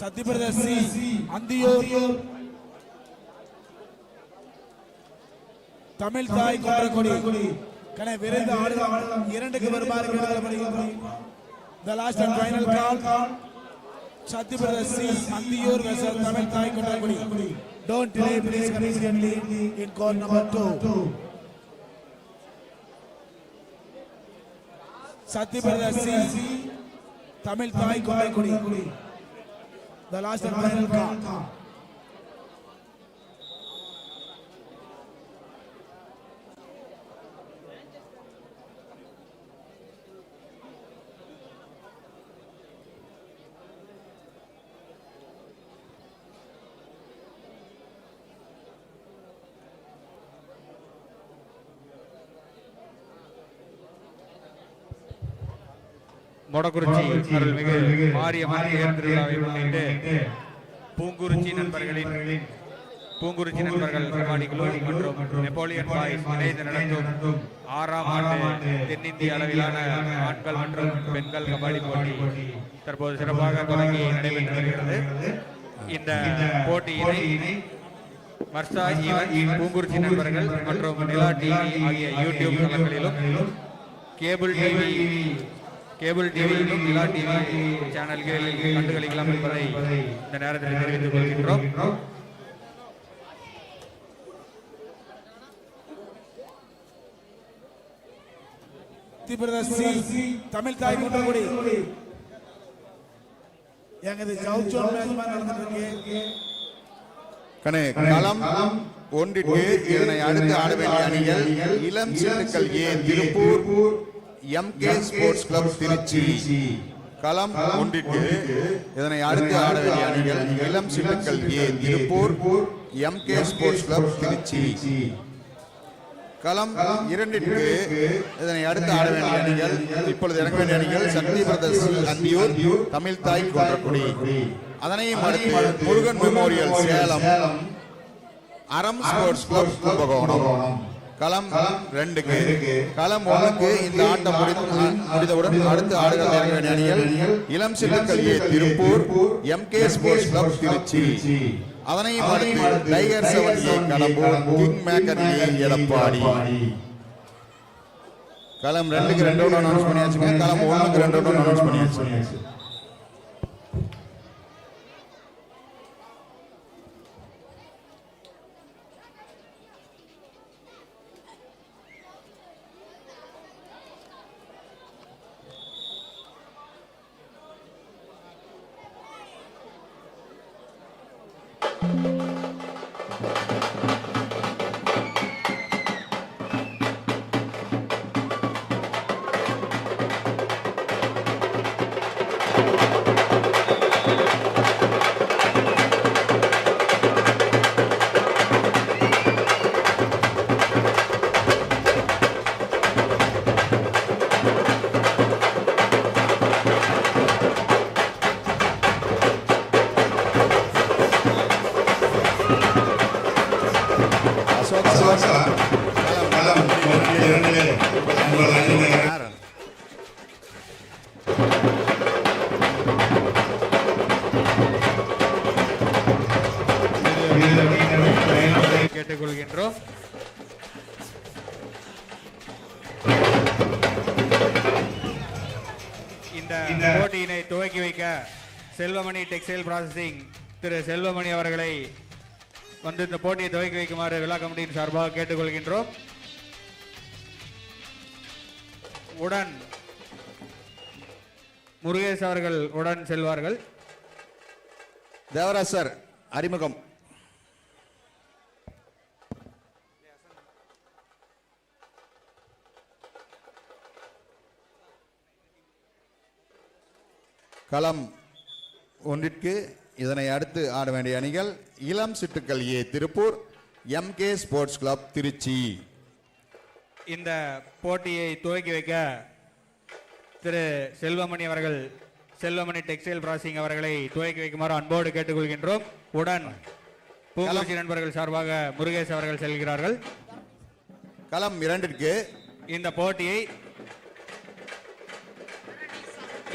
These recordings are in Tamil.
சத்யபிரத சி அந்தியூர். தமிழ் தாய் கொடி கனை விரைந்து ஆடுகள் இரண்டுக்கு வருமாறு கேட்டுக்கொள்ளப்படுகிறது The last and final call. Satyabrata C Anthiyur Tamil தாய் கொடி Don't delay, please come immediately in call number two. Satyabrata C Tamil தாய் கொடி The last and final call. Modakurichi அருள்மிகு மாரியம்மன் தேர் திருவிழாவை முன்னிட்டு பூங்குறிச்சி நண்பர்களின் பூங்குறிச்சி நண்பர்கள் குழு மற்றும் நெப்போலியன் பாய்ஸ் இணைந்து நடத்தும் ஆறாம் ஆண்டு தென்னிந்திய அளவிலான ஆண்கள் மற்றும் பெண்கள் கபாடி போட்டி தற்போது சிறப்பாக தொடங்கி நடைபெற்று வருகிறது இந்த போட்டியினை வர்ஷா ஈவன் பூங்குறிச்சி நண்பர்கள் மற்றும் நிலா டிவி ஆகிய யூடியூப் தளங்களிலும் கேபிள் டிவி கேபிள் டிவியிலும் நிலா டிவி சேனல்களில் கண்டுகளிக்கலாம் என்பதை இந்த நேரத்தில் தெரிவித்துக் கொள்கின்றோம். தமிழ் தாய் கொடி எங்க இது ஜவுச்சோன் மேட்ச் கணே களம் ஒன்றிற்கு இதனை அடுத்து ஆட வேண்டிய அணிகள் இளம் சிட்டுக்கள் A Tiruppur M K sports club Trichy. களம் ஒன்றிற்கு இதனை அடுத்து ஆட வேண்டிய அணிகள் இளம் சிட்டுக்கள் A Tiruppur M K sports club Trichy. களம் இரண்டிற்கு இதனை அடுத்து ஆட வேண்டிய அணிகள் இப்பொழுது இறங்க வேண்டிய அணிகள் சக்தி பிரதர்ஸ் அந்தியூர் தமிழ் தாய் குன்றக்குடி அதனையும் அடுத்து Murugan memorial Salem. Aram sports club Kumbakonam. களம் ரெண்டுக்கு. களம் ஒண்ணுக்கு இந்த ஆட்டம் முடித்து முடித்தவுடன் அடுத்து ஆடுகள் இறங்க அணிகள் இளம் A Tiruppur M K sports club Trichy. அதனையும் அடுத்து tiger seven A Kadambur king maker A Edappadi. களம் ரெண்டுக்கு ரெண்டு அனௌன்ஸ் பண்ணியாச்சுங்க. களம் ஒண்ணுக்கு ரெண்டு அனௌன்ஸ் பண்ணியாச்சு. கேட்டுக்கொள்கின்றோம். இந்த போட்டியினை துவக்கி வைக்க செல்வமணி டெக்ஸ்டைல் ப்ராசஸிங் திரு செல்வமணி அவர்களை வந்து இந்த போட்டியை துவக்கி வைக்குமாறு விழா கமிட்டியின் சார்பாக கேட்டுக்கொள்கின்றோம். உடன் முருகேஷ் அவர்கள் உடன் செல்வார்கள். தேவராஜ் சார் அறிமுகம். களம் ஒன்றிற்கு இதனை அடுத்து ஆட வேண்டிய அணிகள் இளம் சிட்டுக்கள் A Tiruppur M K sports club Trichy. இந்த போட்டியை துவக்கி வைக்க திரு செல்வமணி அவர்கள் செல்வமணி டெக்ஸ்டைல் ப்ராசிங் அவர்களை துவக்கி வைக்குமாறு அன்போடு கேட்டுக்கொள்கின்றோம். உடன் பூங்குறிச்சி நண்பர்கள் சார்பாக முருகேஷ் அவர்கள் செல்கிறார்கள். களம் இரண்டிற்கு இந்த போட்டியை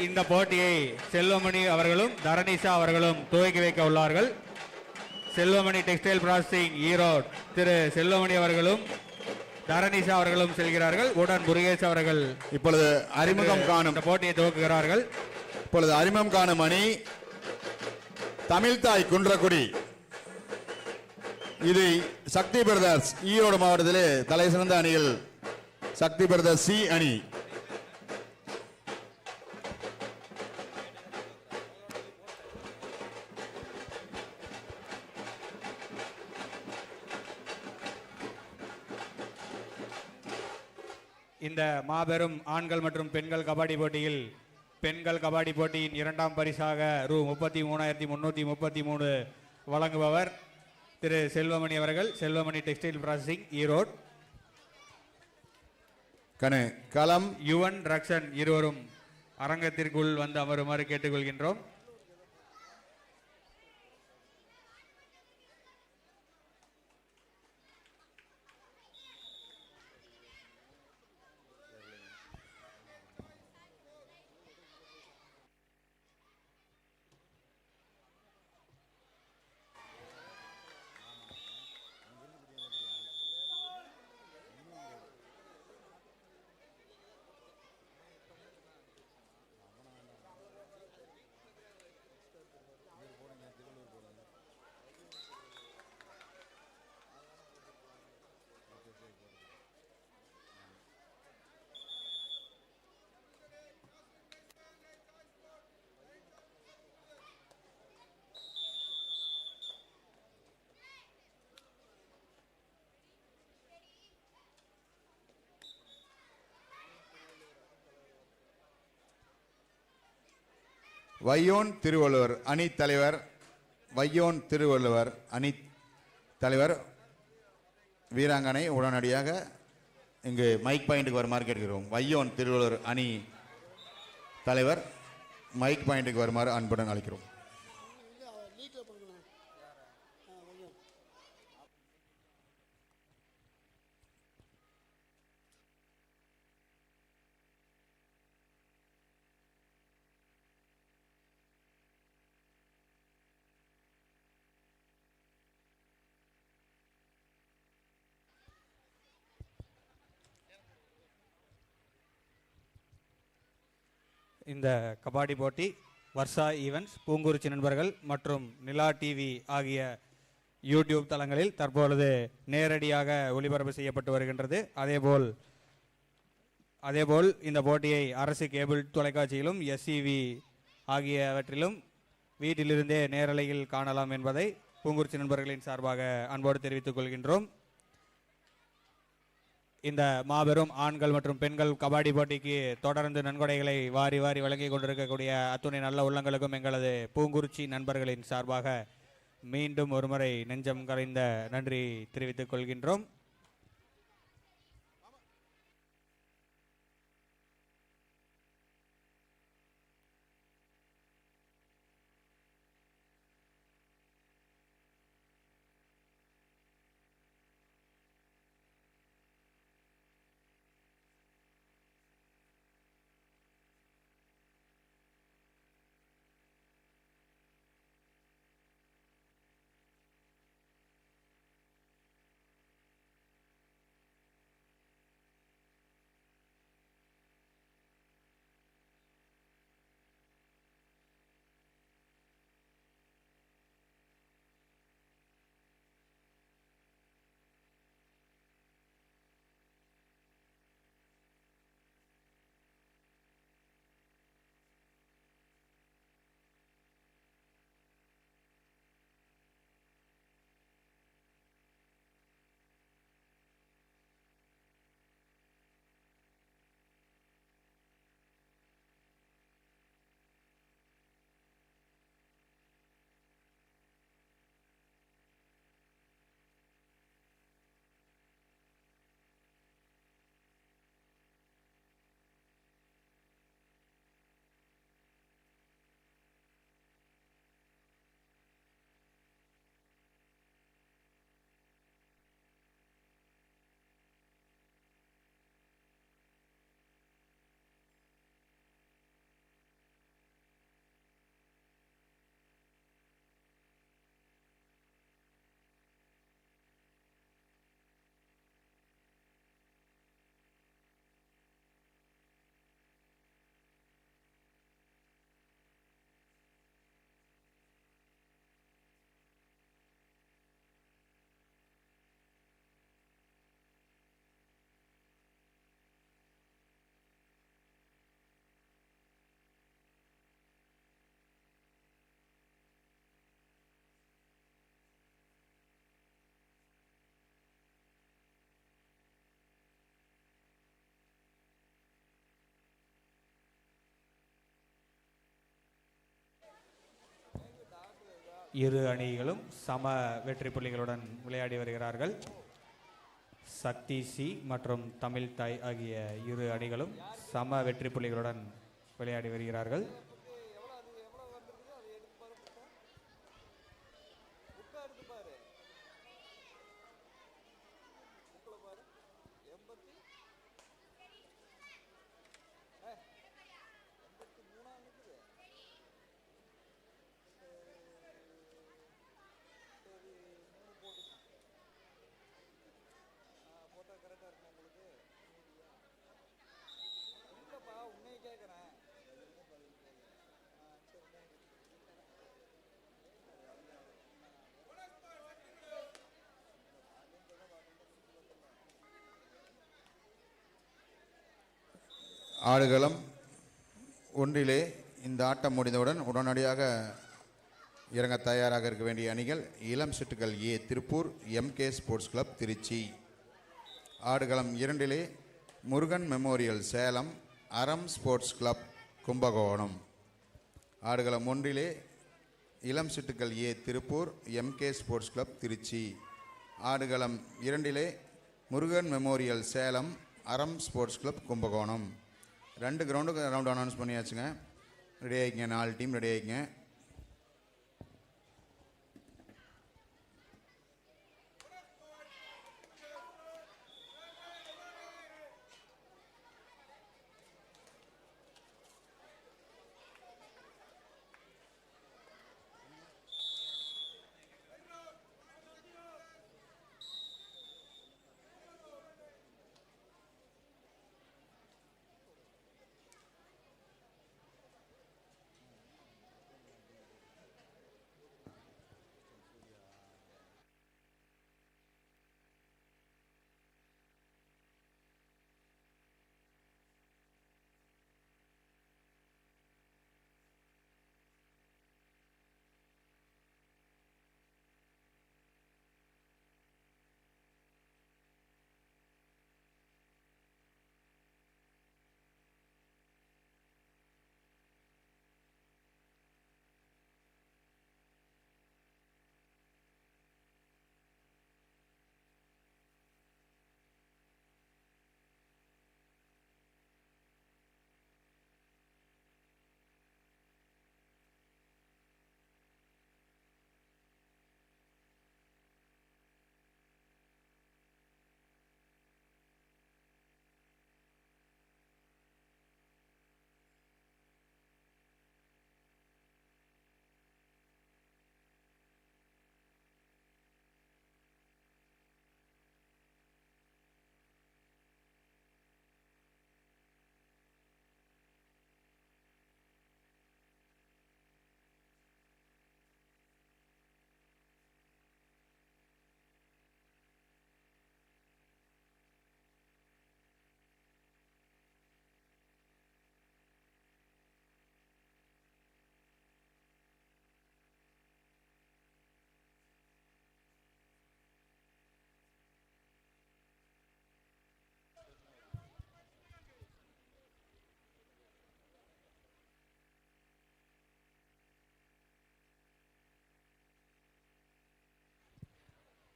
இந்த போட்டியை செல்வமணி அவர்களும் தரணிசா அவர்களும் துவக்கி வைக்க உள்ளார்கள். செல்வமணி டெக்ஸ்டைல் ப்ராசஸிங் ஈரோடு திரு செல்வமணி அவர்களும் தரணிசா அவர்களும் செல்கிறார்கள். உடன் முருகேஷ் அவர்கள் இப்பொழுது அறிமுகம் காணும். இந்த போட்டியை துவக்குகிறார்கள். இப்பொழுது அறிமுகம் காணும் அணி தமிழ்தாய் குன்றக்குடி. இது சக்தி பிரதர்ஸ் ஈரோடு மாவட்டத்திலே தலை சிறந்த அணிகள் சக்தி பிரதர்ஸ் சி அணி. மாபெரும் ஆண்கள் மற்றும் பெண்கள் கபாடி போட்டியில் பெண்கள் கபாடி போட்டியின் இரண்டாம் பரிசாக ரூ. முப்பத்தி மூணாயிரத்தி முன்னூற்றி முப்பத்தி மூணு வழங்குபவர் திரு. செல்வமணி அவர்கள். Selvamani textile processing Erode. கணு களம். யுவன் ரக்ஷன் இருவரும் அரங்கத்திற்குள் வந்து அமருமாறு கேட்டுக்கொள்கின்றோம். வையோன் திருவள்ளுவர் அணி தலைவர் வையோன் திருவள்ளுவர் அணி தலைவர் வீராங்கனை உடனடியாக இங்கு மைக் பாயிண்ட்டுக்கு வருமாறு கேட்கிறோம். வையோன் திருவள்ளுவர் அணி தலைவர் மைக் பாயிண்ட்டுக்கு வருமாறு அன்புடன் அழைக்கிறோம். இந்த கபாடி போட்டி வர்ஷா ஈவெண்ட்ஸ் பூங்குறிச்சி நண்பர்கள் மற்றும் நிலா டிவி ஆகிய யூடியூப் தளங்களில் தற்பொழுது நேரடியாக ஒளிபரப்பு செய்யப்பட்டு வருகின்றது. அதேபோல் அதேபோல் இந்த போட்டியை அரசு கேபிள் தொலைக்காட்சியிலும் எஸ்சிவி ஆகியவற்றிலும் வீட்டிலிருந்தே நேரலையில் காணலாம் என்பதை பூங்குறிச்சி நண்பர்களின் சார்பாக அன்போடு தெரிவித்துக் கொள்கின்றோம். இந்த மாபெரும் ஆண்கள் மற்றும் பெண்கள் கபாடி போட்டிக்கு தொடர்ந்து நன்கொடைகளை வாரி வாரி வழங்கி கொண்டிருக்கக்கூடிய அத்துணை நல்ல உள்ளங்களுக்கும் எங்களது பூங்குறிச்சி நண்பர்களின் சார்பாக மீண்டும் ஒருமுறை நெஞ்சம் கலைந்த நன்றி தெரிவித்துக் கொள்கின்றோம். இரு அணிகளும் சம வெற்றி புள்ளிகளுடன் விளையாடி வருகிறார்கள். சக்தி சி மற்றும் தமிழ் தாய் ஆகிய இரு அணிகளும் சம வெற்றி புள்ளிகளுடன் விளையாடி வருகிறார்கள். ஆடுகளம் ஒன்றிலே இந்த ஆட்டம் முடிந்தவுடன் உடனடியாக இறங்க தயாராக இருக்க வேண்டிய அணிகள் இளம் சிட்டுகள் A Tiruppur MK sports club Trichy. Aadukalam இரண்டிலே Murugan memorial Salem Aram sports club Kumbakonam. ஆடுகளம் ஒன்றிலே இளம் சிட்டுக்கள் A Tiruppur MK sports club Trichy. Aadukalam இரண்டிலே Murugan memorial Salem Aram sports club Kumbakonam. ரெண்டு கிரவுண்டுக்கு ரவுண்ட் அனௌன்ஸ் பண்ணியாச்சுங்க. ரெடி ஆகிக்கங்க நாலு டீம் ரெடி ஆகிக்கங்க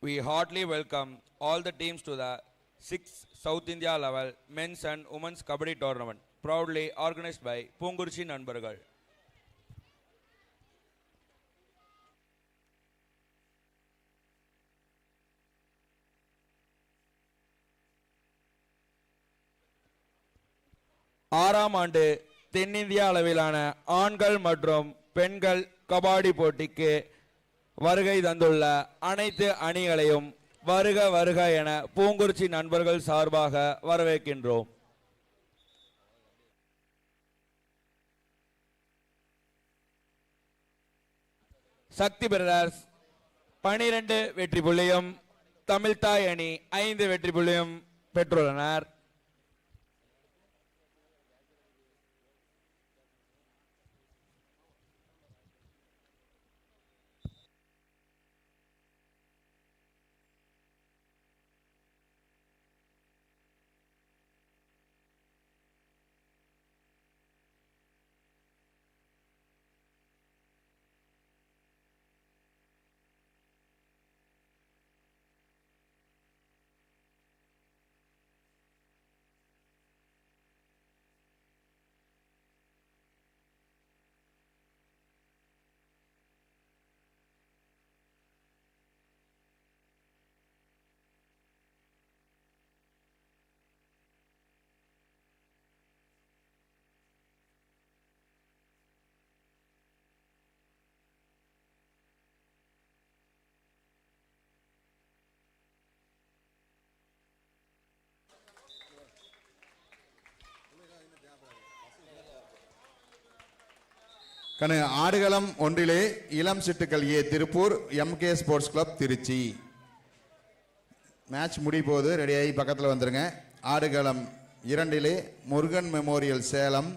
We heartily welcome all the teams to the 6th South India level men's and women's kabaddi tournament, proudly organized by Pungurchi Nanbargal. ஆறாம் ஆண்டு தென்னிந்திய அளவிலான ஆண்கள் மற்றும் பெண்கள் கபாடி போட்டிக்கு வருகை தந்துள்ள அனைத்து அணிகளையும் வருக வருக என பூங்குறிச்சி நண்பர்கள் சார்பாக வரவேற்கின்றோம். சக்தி பிரதர்ஸ் பனிரெண்டு வெற்றி புள்ளியும் தமிழ்தாய் அணி ஐந்து வெற்றி புள்ளியும் பெற்றுள்ளனர். கணு ஆடுகளம் ஒன்றிலே இளம் சிட்டுக்கள் A Tiruppur MK sports club Trichy. Match முடிய போகுது ரெடியாகி பக்கத்தில் வந்துருங்க. ஆடுகளம் இரண்டிலே Murugan memorial Salem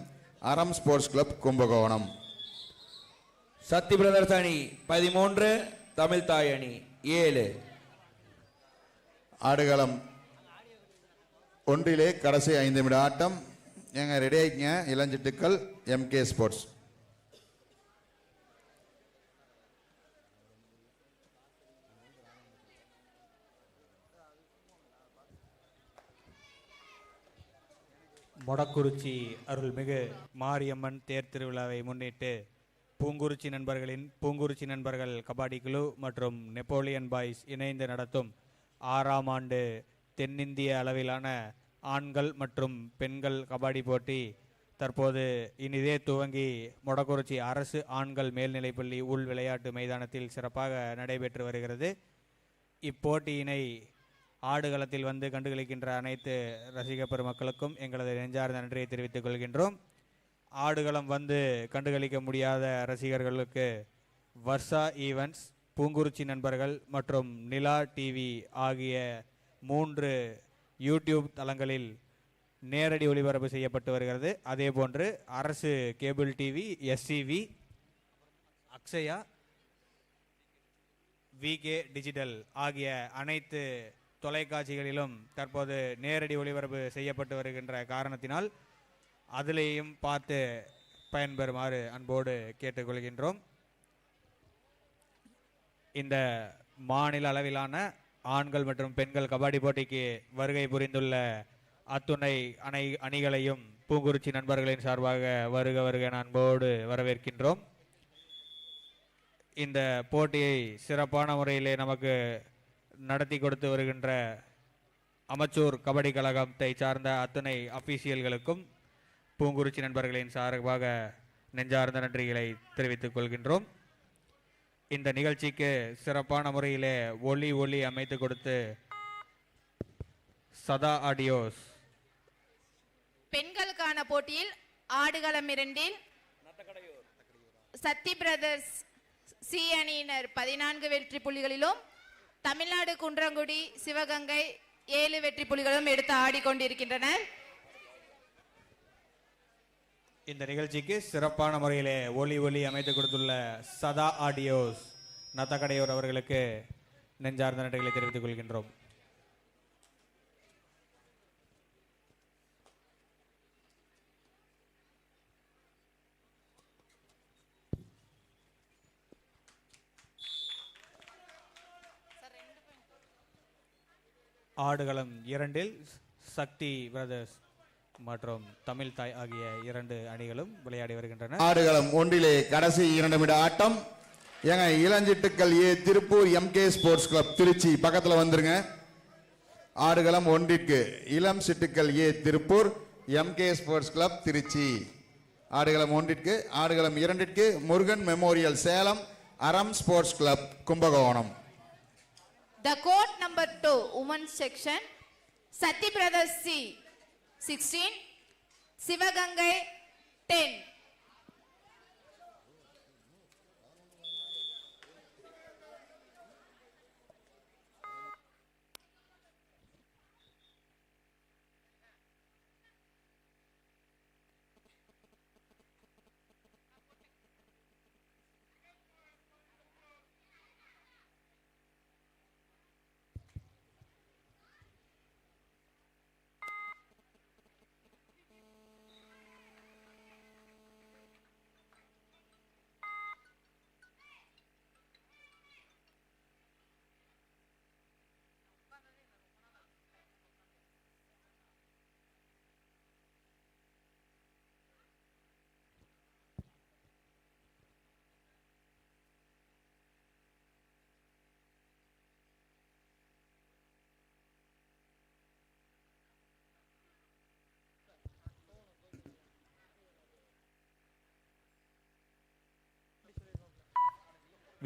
Aram sports club Kumbakonam. Sakthi brothers அணி பதிமூன்று தமிழ் தாய் அணி ஏழு. ஆடுகளம் ஒன்றிலே கடைசி ஐந்து நிமிட ஆட்டம். எங்க ரெடி ஆகிக்கங்க இளஞ்சிட்டுக்கள் எம்கே ஸ்போர்ட்ஸ் மொடக்குறிச்சி அருள்மிகு மாரியம்மன் தேர் திருவிழாவை முன்னிட்டு பூங்குறிச்சி நண்பர்களின் பூங்குறிச்சி நண்பர்கள் கபாடி குழு மற்றும் நெப்போலியன் பாய்ஸ் இணைந்து நடத்தும் ஆறாம் ஆண்டு தென்னிந்திய அளவிலான ஆண்கள் மற்றும் பெண்கள் கபாடி போட்டி தற்போது இனிதே துவங்கி மொடக்குறிச்சி அரசு ஆண்கள் மேல்நிலைப்பள்ளி உள் விளையாட்டு மைதானத்தில் சிறப்பாக நடைபெற்று வருகிறது. இப்போட்டியினை ஆடுகளத்தில் வந்து கண்டுகளிக்கின்ற அனைத்து ரசிக பெருமக்களுக்கும் எங்களது நெஞ்சார்ந்த நன்றியை தெரிவித்துக் கொள்கின்றோம். ஆடுகளம் வந்து கண்டுகளிக்க முடியாத ரசிகர்களுக்கு வர்ஷா ஈவெண்ட்ஸ் பூங்குறிச்சி நண்பர்கள் மற்றும் நிலா டிவி ஆகிய மூன்று யூடியூப் தளங்களில் நேரடி ஒளிபரப்பு செய்யப்பட்டு வருகிறது. அதே போன்று அரசு cable TV SCV Akshaya VK digital ஆகிய அனைத்து தொலைக்காட்சிகளிலும் தற்போது நேரடி ஒளிபரப்பு செய்யப்பட்டு வருகின்ற காரணத்தினால் அதிலேயும் பார்த்து பயன்பெறுமாறு அன்போடு கேட்டுக்கொள்கின்றோம். இந்த மாநில அளவிலான ஆண்கள் மற்றும் பெண்கள் கபாடி போட்டிக்கு வருகை புரிந்துள்ள அத்துணை அணை அணிகளையும் பூங்குறிச்சி நண்பர்களின் சார்பாக வருக வருக அன்போடு வரவேற்கின்றோம். இந்த போட்டியை சிறப்பான முறையிலே நமக்கு நடத்தி கொடுத்து வருகின்ற அமச்சூர் கபடி கழகத்தை சார்ந்த அத்தனை அபிஷியல்களுக்கும் பூங்குறிச்சி நண்பர்களின் சார்பாக நெஞ்சார்ந்த நன்றிகளை தெரிவித்துக் கொள்கின்றோம். இந்த நிகழ்ச்சிக்கு சிறப்பான முறையிலே ஒளி ஒளி அமைத்து கொடுத்து சதா ஆடியோஸ் பெண்களுக்கான போட்டியில் ஆடுகளம் இரண்டில் சத்தி பிரதர்ஸ் சி அணியினர் பதினான்கு வெற்றி புள்ளிகளிலும் தமிழ்நாடு குன்றங்குடி சிவகங்கை ஏழு வெற்றி புலிகளும் எடுத்து ஆடிக்கொண்டிருக்கின்றன. இந்த நிகழ்ச்சிக்கு சிறப்பான முறையிலே ஒளி ஒளி அமைத்து கொடுத்துள்ள சதா ஆடியோஸ் நத்தக்கடையூர் அவர்களுக்கு நெஞ்சார்ந்த நன்றிகளை தெரிவித்துக் கொள்கின்றோம். ஆடுகளம் இரண்டில் சக்தி பிரதர்ஸ் மற்றும் தமிழ் தாய் ஆகிய இரண்டு அணிகளும் விளையாடி வருகின்றன. ஆடுகளம் ஒன்றிலே கடைசி இரண்டு நிமிட ஆட்டம். ஏங்க இளஞ்சிட்டுக்கள் A Tiruppur MK sports club Trichy பக்கத்தில் வந்துருங்க. ஆடுகளம் ஒன்றிற்கு இளம் சிட்டுக்கள் A Tiruppur MK sports club Trichy. ஆடுகளம் ஒன்றிற்கு ஆடுகளம் இரண்டிற்கு Murugan memorial Salem Aram sports club Kumbakonam. The court number 2, women's section, Sati Brothers C, 16, Sivagangai, 10.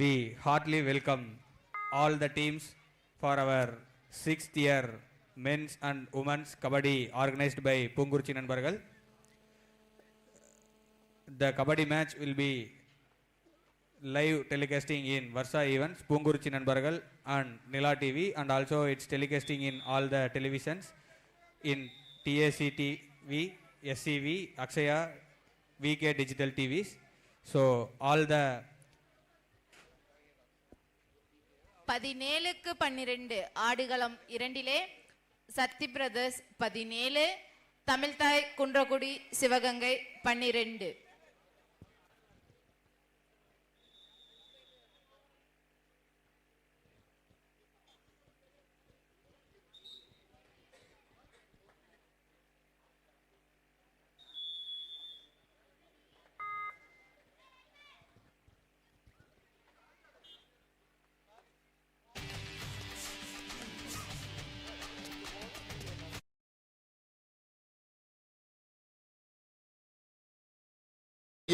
We heartily welcome all the teams for our sixth year men's and women's kabaddi organized by Pungurchi Nanbargal. The kabaddi match will be live telecasting in Versa events, Pungurichi Nanbargal and Nila TV and also it's telecasting in all the televisions in TAC TV, SCV, Akshaya, VK Digital TVs. So all the பதினேழுக்கு பன்னிரெண்டு ஆடுகளம் இரண்டிலே சக்தி பிரதர்ஸ் பதினேழு தமிழ்தாய் குன்றக்குடி சிவகங்கை பன்னிரெண்டு.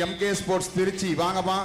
MK sports Trichy. வாங்கப்பா.